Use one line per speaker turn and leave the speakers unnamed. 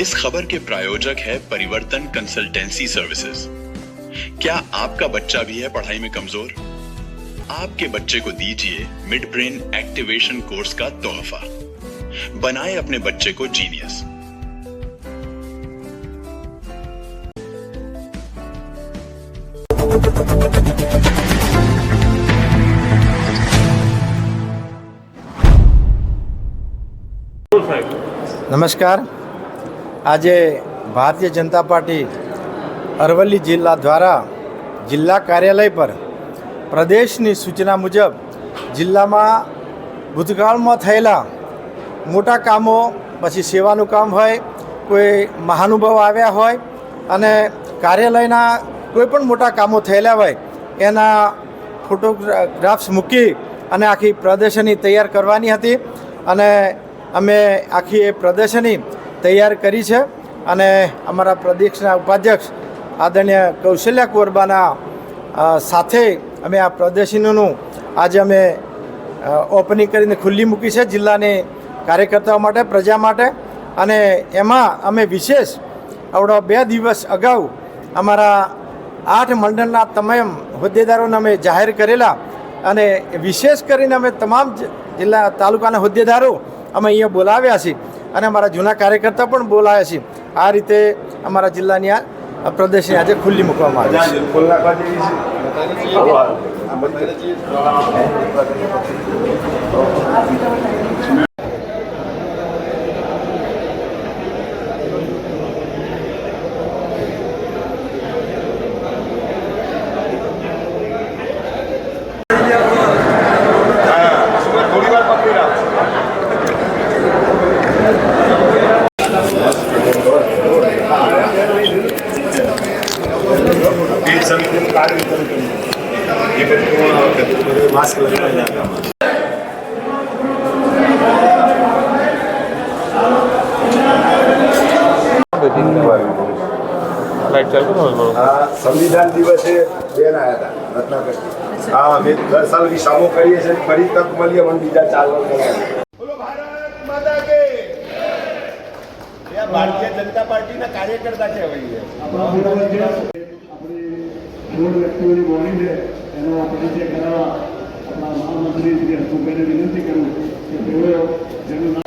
इस खबर के प्रायोजक है परिवर्तन कंसल्टेंसी सर्विसेज़। क्या आपका बच्चा भी है पढ़ाई में कमज़ोर? आपके बच्चे को दीजिए मिड ब्रेन एक्टिवेशन कोर्स का तोहफा। बनाए अपने बच्चे को जीनियस।
नमस्कार। આજે ભારતીય જનતા પાર્ટી અરવલ્લી જિલ્લા દ્વારા જિલ્લા કાર્યાલય પર પ્રદેશની સૂચના મુજબ જિલ્લામાં ભૂતકાળમાં થયેલા મોટા કામો, પછી સેવાનું કામ હોય, કોઈ મહાનુભાવ આવ્યા હોય અને કાર્યાલયના કોઈ પણ મોટા કામો થયેલા હોય, એના ફોટોગ્રાફ્સ મૂકી અને આખી પ્રદર્શની તૈયાર કરવાની હતી. અને અમે આખી એ પ્રદર્શની તૈયાર કરી છે અને અમારા પ્રદેશના ઉપાધ્યક્ષ આદરણીય કૌશલ્યા કોરબાના સાથે અમે આ પ્રદર્શનીનું આજે અમે ઓપનિંગ કરીને ખુલ્લી મૂકી છે જિલ્લાની કાર્યકર્તાઓ માટે, પ્રજા માટે. અને એમાં અમે વિશેષ આવડો બે દિવસ અગાઉ અમારા આઠ મંડળના તમામ હોદ્દેદારોને અમે જાહેર કરેલા અને વિશેષ કરીને અમે તમામ જિલ્લા તાલુકાના હોદ્દેદારો અમે અહીંયા બોલાવ્યા છીએ અને અમારા જૂના કાર્યકર્તા પણ બોલાયા છે. આ રીતે અમારા જિલ્લાની આ પ્રદર્શની આજે ખુલ્લી મૂકવામાં આવી છે.
સંવિધાન દિવસે બેન આવ્યા હતા રત્નાકર હા અમે દર સાલ વિશામો કરીએ છીએ ફરી તક મળીએ પણ બીજા ચાર વર્ષ બોલો ભારત માતા કે એ ભારતીય જનતા પાર્ટીના કાર્યકર્તા છે
મૂળ વ્યક્તિઓની બોડી છે એનો પરિચય કરાવવા આપણા મહામંત્રી શ્રી હસમુખભાઈને વિનંતી કરું કે તેઓ જેનું